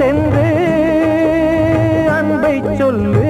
சென்று அன்பை சொல்லு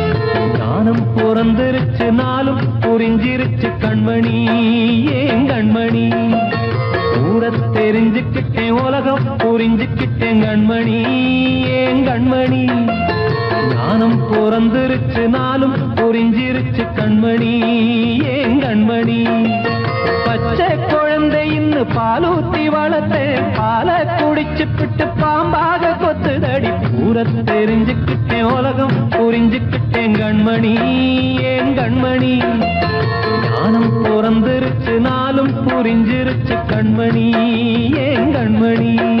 ஞானம் பிறந்திருச்சு நாளும் புரிஞ்சிருச்சு கண்மணி. ஏன் கண்மணி? ஊர தெரிஞ்சுக்கிட்டேன் உலகம் புரிஞ்சுக்கிட்டேன் கண்மணி. ஏன் கண்மணி? ஞானம் பிறந்திருச்சு நாளும் புரிஞ்சிருச்சு கண்மணி. ஏன் கண்மணி? பச்சை குழந்தை இன்னும் பாலூத்தி வளர்த்தேன் பாலை குடிச்சு பிட்டு பாம்பாக கொத்துதடி. பூர தெரிஞ்சுக்கிட்டேன் உலகம் புரிஞ்சுக்கிட்டேன் கண்மணி ஏன் கண்மணி? ஞானம் பிறந்திருச்சு நாளும் புரிஞ்சிருச்சு கண்மணி ஏன் கண்மணி?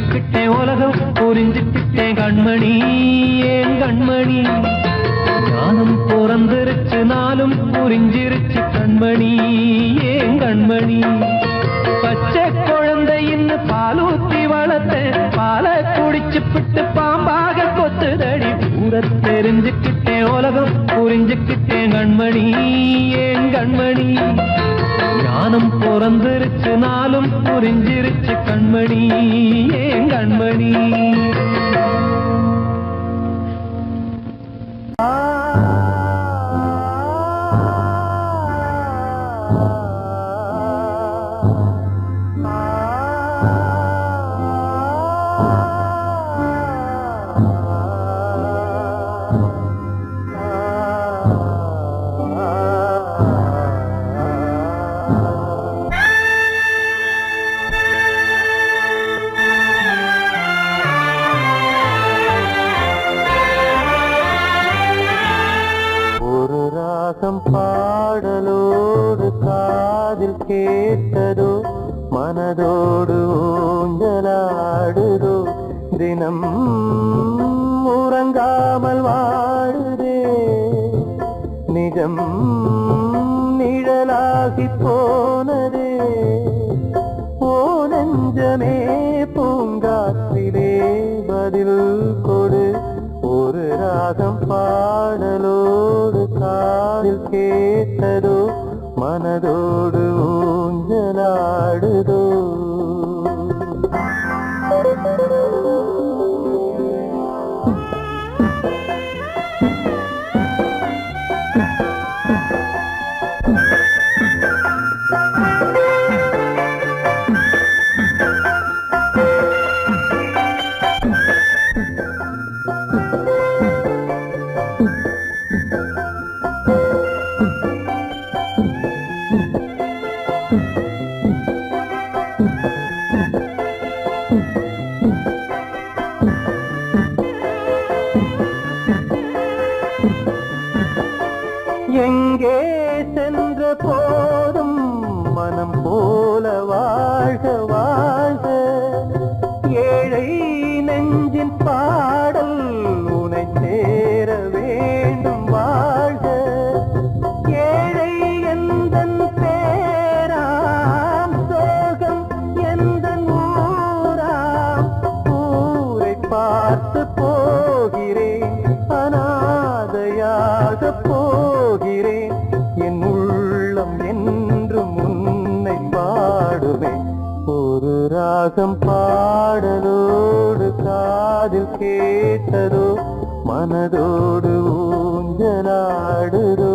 புரிஞ்சுக்கிட்டேன் உலகம் புரிஞ்சுக்கிட்டேன் கண்மணி ஏன் கண்மணி? ஞானம் பிறந்திருச்சு நாளும் புரிஞ்சிருச்சு கண்மணி ஏன் கண்மணி? பச்சை குழந்தை இன்னும் பாலூத்தி வளர்த்தேன் பாலை குடிச்சு பிட்டு பாம்பாக கொத்துதடி. தூர தெரிஞ்சுக்கிட்டேன் உலகம் புரிஞ்சுக்கிட்டேன் கண்மணி ஏன் கண்மணி? ஞானம் பிறந்திருச்சு நாளும் புரிஞ்சிருச்சு கண்மணி ஏன் கண்மணி? ஆ பார்த்து போகிறேன். அனாதையாக போகிறேன். என் உள்ளம் என்று முன்னை பாடுமே ஒரு ராகம் பாடலோடு காதில் கேட்டதோ மனதோடு ஊஞ்சலாடுதோ.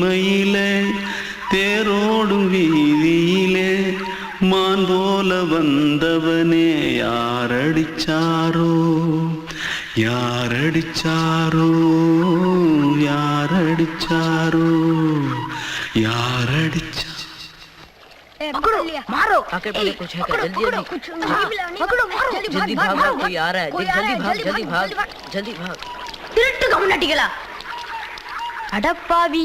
ஜீமையிலே தேரோடும் வீதியிலே மான் போல வந்தவனே யாரடிச்சாரோ யாரடிச்சாரோ யாரடிச்சாரோ யாரடிச்சா पकड़ो मारो आके पहले कुछ है क्या जल्दी पकड़ो, जल्दी कुछ पकड़ो मारो जल्दी भाग भाग कोई आ रहा है कोई जल्दी आ रहा है, भाग जल्दी भाग भाग जल्दी भाग திருட்டு கம்நாட்டிகளா அடப்பாவி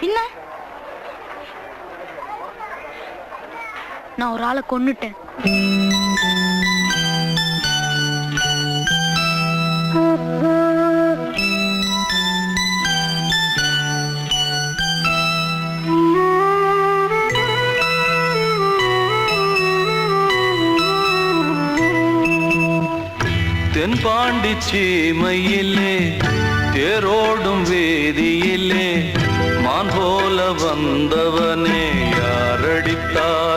பின்ன நான் ஒரு ஆளை கொன்னுட்டேன். தென்பாண்டி சீமையிலே தேரோடும் வேதியிலே நான் போல வந்தவனே யாரடித்தார்?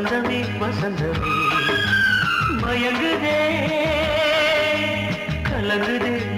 வசந்தமே வசந்தமே. மயங்குதே கலங்குதே.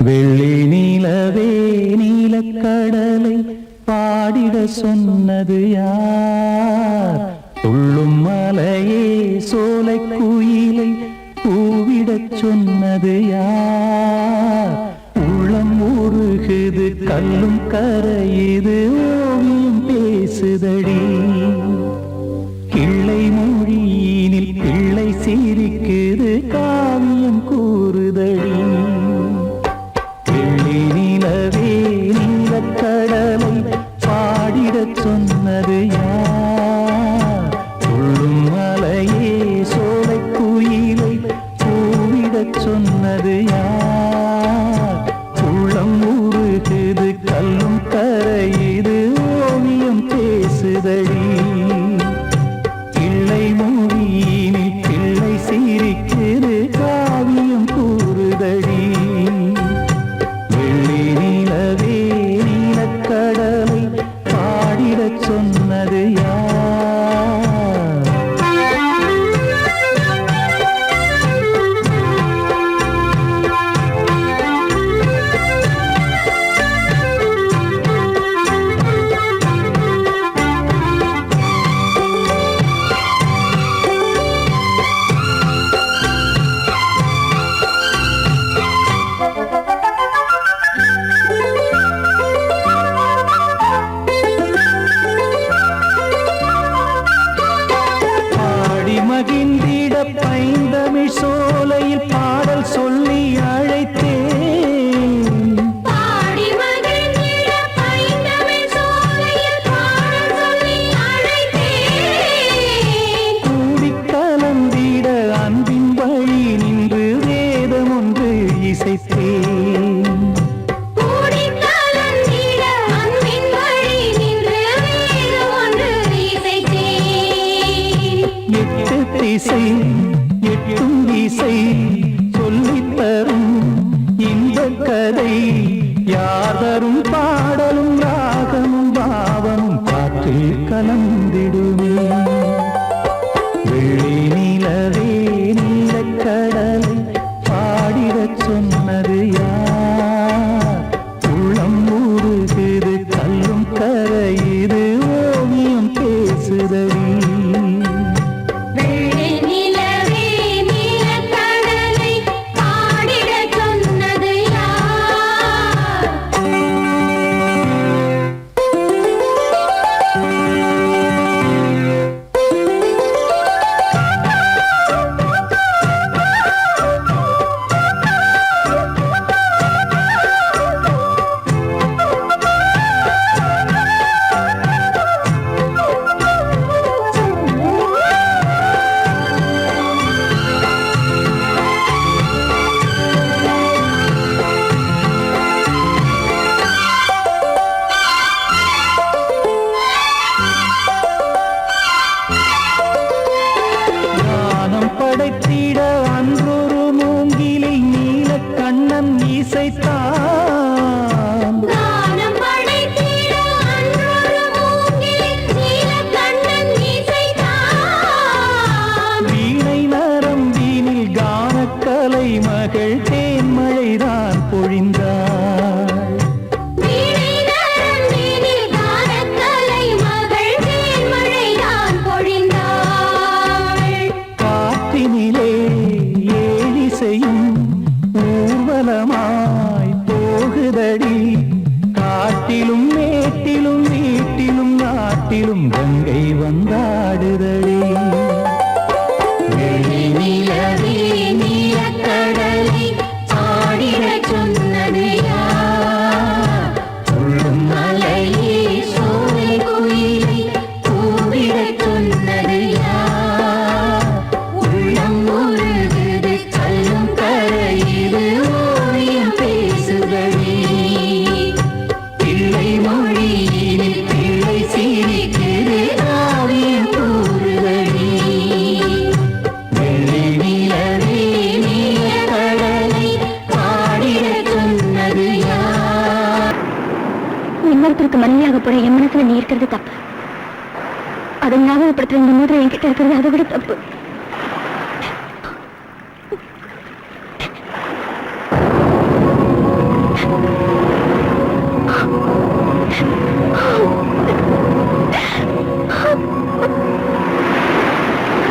வெள்ளி நிலவே நீலக்கடலை பாடிட சொன்ன சொன்னது யார்